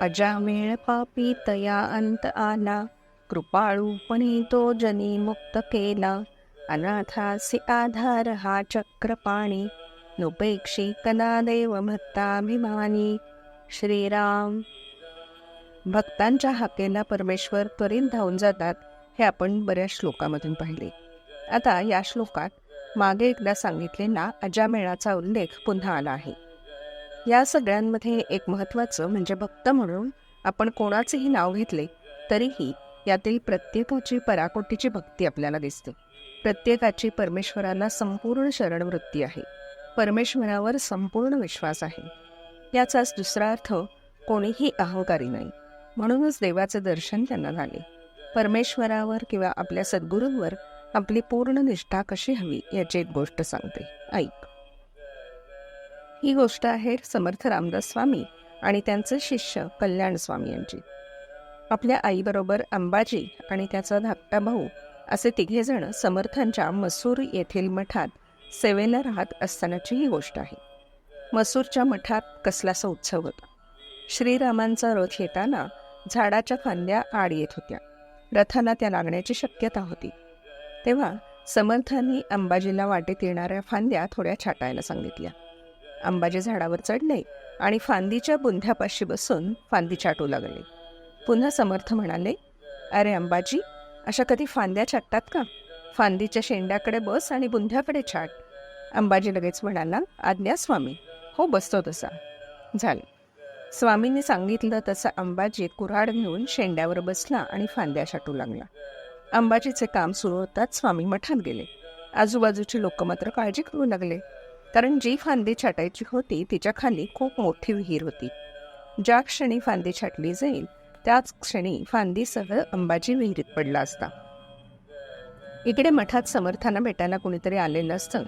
अजामेळ पापी तया अंत आला कृपाळूपणे तो जनी मुक्त केला अनाथासी आधार हा चक्रपाणी नुपेक्षी कदा देव भक्ताभिमानी श्रीराम। भक्तांच्या हाकेला परमेश्वर त्वरित धावून जातात हे आपण बऱ्याच श्लोकामधून पाहिले. आता या श्लोकात मागे एकदा सांगितलेला अजामेळाचा उल्लेख पुन्हा आला आहे. या सगळ्यांमध्ये एक महत्त्वाचं म्हणजे भक्त म्हणून आपण कोणाचेही नाव घेतले तरीही यातील प्रत्येकाची पराकोटीची भक्ती आपल्याला दिसते. प्रत्येकाची परमेश्वराला संपूर्ण शरणवृत्ती आहे. परमेश्वरावर संपूर्ण विश्वास आहे. याचाच दुसरा अर्थ कोणीही अहंकारी नाही. म्हणूनच देवाचे दर्शन त्यांना झाले. परमेश्वरावर किंवा आपल्या सद्गुरूंवर आपली पूर्ण निष्ठा कशी हवी याची एक गोष्ट सांगते. ऐक. ही गोष्ट आहे समर्थ रामदास स्वामी आणि त्यांचे शिष्य कल्याण स्वामी यांची. आपल्या आईबरोबर अंबाजी आणि त्याचा धाकटा भाऊ असे तिघेजण समर्थांच्या मसूर येथील मठात सेवेला राहत असतानाची ही गोष्ट आहे. मसूरच्या मठात कसलासा उत्सव होता. श्रीरामांचा रथ येताना झाडाच्या फांद्या आड येत होत्या. रथाला त्या लागण्याची शक्यता होती. तेव्हा समर्थांनी अंबाजीला वाटेत येणाऱ्या फांद्या थोड्या छाटायला सांगितल्या. अंबाजी झाडावर चढले आणि फांदीच्या बुंध्यापाशी बसून फांदी छाटू लागले. पुन्हा समर्थ म्हणाले अरे अंबाजी अशा कधी फांद्या छाटतात का? फांदीच्या शेंड्याकडे बस आणि बुंध्याकडे छाट अंबाजी लगेच म्हणाला आज्ञा स्वामी हो बसतो तसा. झालं. स्वामींनी सांगितलं तसं अंबाजी कुऱ्हाड घेऊन शेंड्यावर बसला आणि फांद्या छाटू लागला. अंबाजीचे काम सुरू होताच स्वामी मठात गेले. आजूबाजूची लोक मात्र काळजी करू लागले. कारण जी फांदी छाटायची होती तिच्या खाली खूप मोठी विहीर होती. ज्या क्षणी फांदी छाटली जाईल त्याच क्षणी फांदीसह अंबाजी विहिरीत पडला असता. इकडे मठात समर्थांना भेटायला कोणीतरी आलेलं असतं.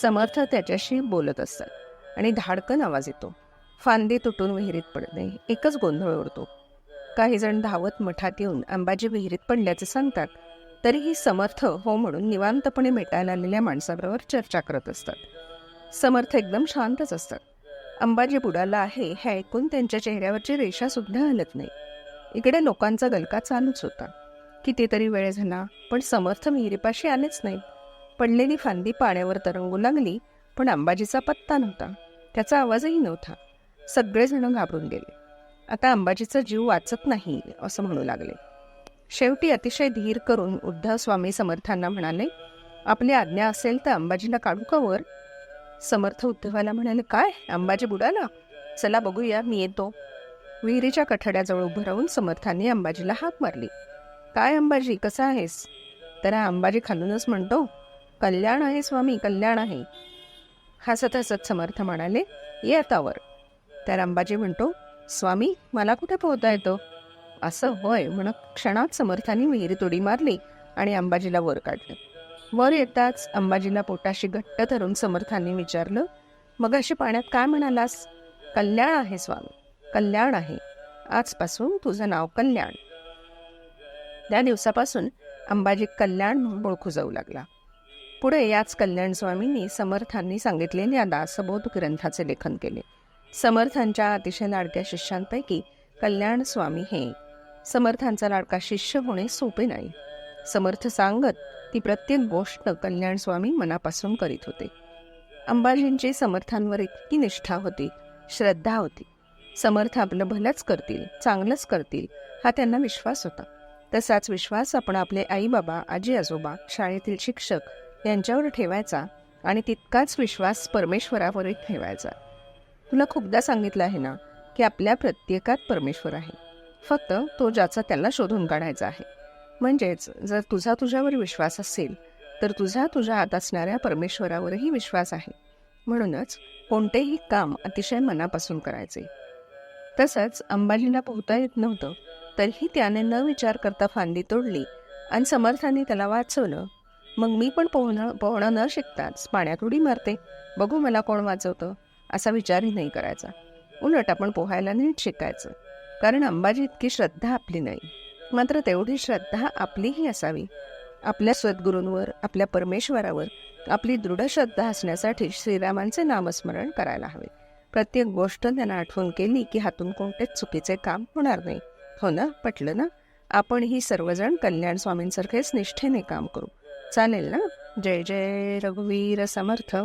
समर्थ त्याच्याशी बोलत असतात आणि धाडकन आवाज येतो. फांदी तुटून विहिरीत पडणे एकच गोंधळ उडतो काही जण धावत मठात येऊन अंबाजी विहिरीत पडल्याचे सांगतात तरीही समर्थ हो म्हणून निवांतपणे भेटायला आलेल्या माणसाबरोबर चर्चा करत असतात. समर्थ एकदम शांतच असतात. अंबाजी बुडाला आहे हे ऐकून त्यांच्या चेहऱ्यावरची रेषा सुद्धा हलत नाही. इकडे लोकांचा गलका चालूच होता. कितीतरी वेळ झाला पण समर्थ विहिरीपाशी आलेच नाही पडलेली फांदी पाण्यावर तरंगू लागली पण अंबाजीचा पत्ता नव्हता. त्याचा आवाजही नव्हता. सगळेजण घाबरून गेले. आता अंबाजीचा जीव वाचत नाही असं म्हणू लागले. शेवटी अतिशय धीर करून उद्धव स्वामी समर्थांना म्हणाले आपली आज्ञा असेल तर अंबाजीला काढू का समर्थ उद्धवाला म्हणाले काय? अंबाजी बुडाला? चला बघूया मी येतो. विहिरीच्या कठड्याजवळ उभं राहून समर्थांनी अंबाजीला हाक मारली. काय अंबाजी कसा आहेस? तर हा अंबाजी खालूनच म्हणतो कल्याण आहे स्वामी कल्याण आहे. हसत हसत समर्थ म्हणाले ये आतावर तर अंबाजी म्हणतो स्वामी मला कुठे पोहता येतो? असं होय म्हणत क्षणात समर्थांनी विहिरीत उडी मारली आणि अंबाजीला वर काढलं. वर येताच अंबाजीला पोटाशी घट्ट धरून समर्थांनी विचारलं मग अशी पाण्यात काय म्हणालास? कल्याण आहे स्वामी कल्याण आहे. आजपासून तुझं नाव कल्याण. त्या दिवसापासून अंबाजी कल्याण म्हणून ओळखू जाऊ लागला. पुढे याच कल्याण स्वामींनी समर्थांनी सांगितलेल्या दासबोध ग्रंथाचे लेखन केले. समर्थांच्या अतिशय लाडक्या शिष्यांपैकी कल्याण स्वामी हे. समर्थांचा लाडका शिष्य होणे सोपे नाही. समर्थ सांगत ती प्रत्येक गोष्ट कल्याण स्वामी मनापासून करीत होते. अंबाजींची समर्थांवर इतकी निष्ठा होती श्रद्धा होती. समर्थ आपलं भलंच करतील चांगलंच करतील हा त्यांना विश्वास होता. तसाच विश्वास आपण आपले आई बाबा आजी आजोबा शाळेतील शिक्षक यांच्यावर ठेवायचा आणि तितकाच विश्वास परमेश्वरावरही ठेवायचा. तुला खूपदा सांगितलं आहे ना की आपल्या प्रत्येकात परमेश्वर आहे. फक्त तो ज्याचा त्याला शोधून काढायचा आहे. म्हणजेच जर तुझा तुझ्यावर विश्वास असेल तर तुझा तुझ्या हात असणाऱ्या परमेश्वरावरही विश्वास आहे. म्हणूनच कोणतेही काम अतिशय मनापासून करायचे. तसंच अंबाजीला पोहता येत नव्हतं तरीही त्याने न विचार करता फांदी तोडली आणि समर्थाने त्याला वाचवलं. मग मी पण पोहणं पोहणं न शिकताच पाण्यात उडी मारते. बघू मला कोण वाचवतं असा विचारही नाही करायचा. उलट आपण पोहायला नीट शिकायचं. कारण अंबाजी इतकी श्रद्धा आपली नाही. मात्र तेवढी श्रद्धा आपलीही असावी. आपल्या सद्गुरूंवर आपल्या परमेश्वरावर आपली दृढ श्रद्धा असण्यासाठी श्रीरामांचे नामस्मरण करायला हवे. प्रत्येक गोष्ट त्यांना आठवण केली की हातून कोणतेच चुकीचे काम होणार नाही. हो ना? पटलं ना? आपण ही सर्वजण कल्याण स्वामींसारखेच निष्ठेने काम करू. चालेल ना? जय जय रघुवीर समर्थ.